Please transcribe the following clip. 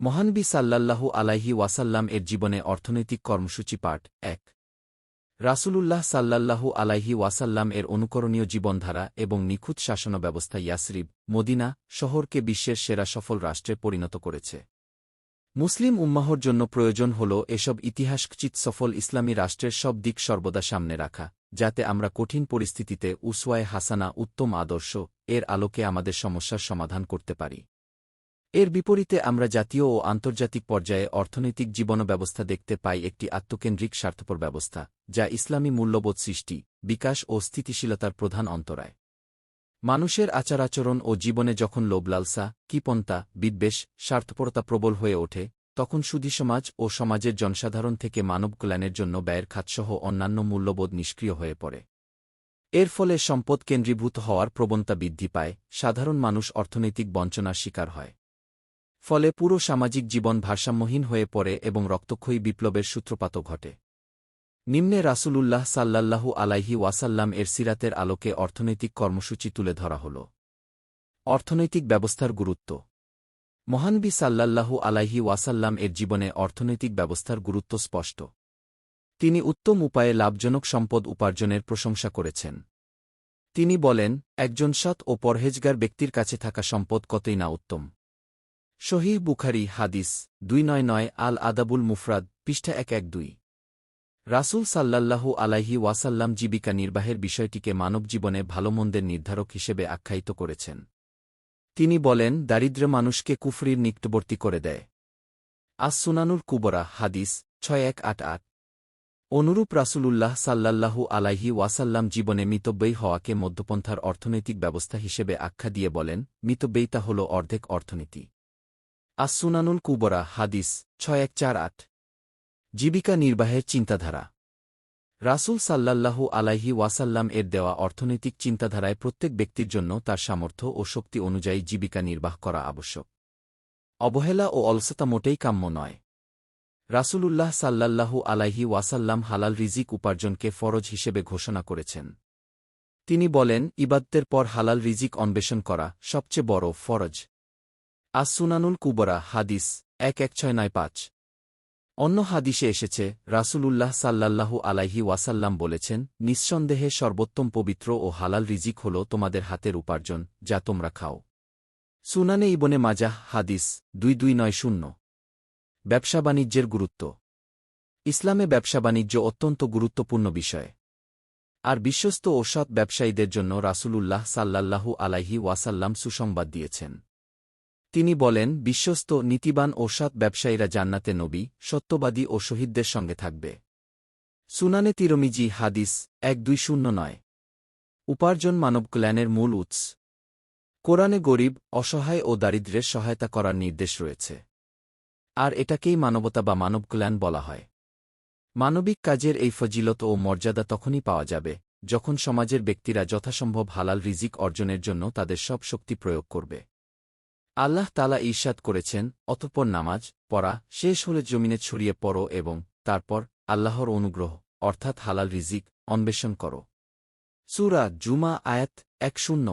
মহানবী সাল্লাল্লাহু আলাইহি ওয়াসাল্লাম এর জীবনে অর্থনৈতিক কর্মসূচি পাঠ এক। রাসূলুল্লাহ সাল্লাল্লাহু আলাইহি ওয়াসাল্লাম এর অনুকরণীয় জীবনধারা এবং নিখুঁত শাসন ব্যবস্থা ইয়াসরিব, মদিনা শহরকে বিশ্বের সেরা সফল রাষ্ট্রে পরিণত করেছে। মুসলিম উম্মাহর জন্য প্রয়োজন হল এসব ইতিহাসকচিত সফল ইসলামী রাষ্ট্রের সব দিক সর্বদা সামনে রাখা, যাতে আমরা কঠিন পরিস্থিতিতে উসওয়ায় হাসানা উত্তম আদর্শ, এর আলোকে আমাদের সমস্যার সমাধান করতে পারি। এর বিপরীতে আমরা জাতীয় ও আন্তর্জাতিক পর্যায়ে অর্থনৈতিক জীবন ব্যবস্থা দেখতে পাই একটি আত্মকেন্দ্রিক স্বার্থপর ব্যবস্থা, যা ইসলামী মূল্যবোধ সৃষ্টি, বিকাশ ও স্থিতিশীলতার প্রধান অন্তরায়। মানুষের আচারাচরণ ও জীবনে যখন লোভলালসা কিপন্তা বিদ্বেষ, স্বার্থপরতা প্রবল হয়ে ওঠে, তখন সুধী সমাজ ও সমাজের জনসাধারণ থেকে মানব কল্যাণের জন্য ব্যয়ের খাতসহ অন্যান্য মূল্যবোধ নিষ্ক্রিয় হয়ে পড়ে। এর ফলে সম্পদ কেন্দ্রীভূত হওয়ার প্রবণতা বৃদ্ধি পায়, সাধারণ মানুষ অর্থনৈতিক বঞ্চনার শিকার হয়। ফলে পুরো সামাজিক জীবন ভারসাম্যহীন হয়ে পড়ে এবং রক্তক্ষয়ী বিপ্লবের সূত্রপাত ঘটে। নিম্নে রাসূলুল্লাহ সাল্লাল্লাহু আলাইহি ওয়াসাল্লাম এর সিরাতের আলোকে অর্থনৈতিক কর্মসূচি তুলে ধরা হল। অর্থনৈতিক ব্যবস্থার গুরুত্ব। মহানবী সাল্লাল্লাহু আলাইহি ওয়াসাল্লাম এর জীবনে অর্থনৈতিক ব্যবস্থার গুরুত্ব স্পষ্ট। তিনি উত্তম উপায়ে লাভজনক সম্পদ উপার্জনের প্রশংসা করেছেন। তিনি বলেন, একজন সৎ ও পরহেজগার ব্যক্তির কাছে থাকা সম্পদ কতই না উত্তম। শহীহ বুখারি হাদিস দুই নয় নয় আল আদাবুল মুফরাদ, পৃষ্ঠা এক এক দুই। রাসূল সাল্লাল্লাহু আলাইহি ওয়াসাল্লাম জীবিকা নির্বাহের বিষয়টিকে মানব মানবজীবনে ভালোমন্দের নির্ধারক হিসেবে আখ্যায়িত করেছেন। তিনি বলেন দারিদ্র মানুষকে কুফরির নিকটবর্তী করে দেয়। আস সুনানুর কুবরা, হাদিস ছয় এক আট আট। অনুরূপ রাসূলুল্লাহ সাল্লাল্লাহু আলাইহি ওয়াসাল্লাম জীবনে মিতব্যয়ী হওয়াকে মধ্যপন্থার অর্থনৈতিক ব্যবস্থা হিসেবে আখ্যা দিয়ে বলেন, মিতব্যয়িতা হল অর্ধেক অর্থনীতি। আসুনানুল কুবরা, হাদিস, ছয় এক চার আট। জীবিকা নির্বাহের চিন্তাধারা। রাসূল সাল্লাল্লাহু আলাইহি ওয়াসাল্লাম এর দেওয়া অর্থনৈতিক চিন্তাধারায় প্রত্যেক ব্যক্তির জন্য তার সামর্থ্য ও শক্তি অনুযায়ী জীবিকা নির্বাহ করা আবশ্যক। অবহেলা ও অলসতা মোটেই কাম্য নয়। রাসূলুল্লাহ সাল্লাল্লাহু আলাইহি ওয়াসাল্লাম হালাল রিজিক উপার্জনকে ফরজ হিসেবে ঘোষণা করেছেন। তিনি বলেন ইবাদ্দের পর হালাল রিজিক অন্বেষণ করা সবচেয়ে বড় ফরজ। আসুনানুল কুবরা, হাদিস, এক এক ছয় নয় পাঁচ। অন্য হাদিসে এসেছে, রাসূলুল্লাহ সাল্লাল্লাহু আলাইহি ওয়াসাল্লাম বলেছেন, নিঃসন্দেহে সর্বোত্তম পবিত্র ও হালাল রিজিক হল তোমাদের হাতের উপার্জন, যা তোমরা খাও। সুনানে ইবনে মাজাহ, হাদিস, দুই দুই নয় শূন্য। ব্যবসা বাণিজ্যের গুরুত্ব। ইসলামে ব্যবসা বাণিজ্য অত্যন্ত গুরুত্বপূর্ণ বিষয়। আর বিশ্বস্ত ও সৎ ব্যবসায়ীদের জন্য রাসূলুল্লাহ সাল্লাল্লাহু আলাইহি ওয়াসাল্লাম সুসংবাদ দিয়েছেন। তিনি বলেন, বিশ্বস্ত, নীতিবান ও সৎ ব্যবসায়ীরা জান্নাতে নবী, সত্যবাদী ও শহীদদের সঙ্গে থাকবে। সুনানে তিরমিজি, হাদিস, এক দুই শূন্য নয়। উপার্জন মানব কল্যাণের মূল উৎস। কোরআনে গরিব, অসহায় ও দারিদ্রের সহায়তা করার নির্দেশ রয়েছে। আর এটাকেই মানবতা বা মানব কল্যাণ বলা হয়। মানবিক কাজের এই ফজিলত ও মর্যাদা তখনই পাওয়া যাবে, যখন সমাজের ব্যক্তিরা যথাসম্ভব হালাল রিজিক অর্জনের জন্য তাদের সব শক্তি প্রয়োগ করবে। আল্লাহ তালা ঈর্ষাদ করেছেন, অতঃপর নামাজ, পড়া, শেষ হলে জমিনে ছড়িয়ে পড়ো এবং তারপর আল্লাহর অনুগ্রহ, অর্থাৎ হালাল রিজিক, অন্বেষণ করো। সুরা জুমা আয়াত এক শূন্য।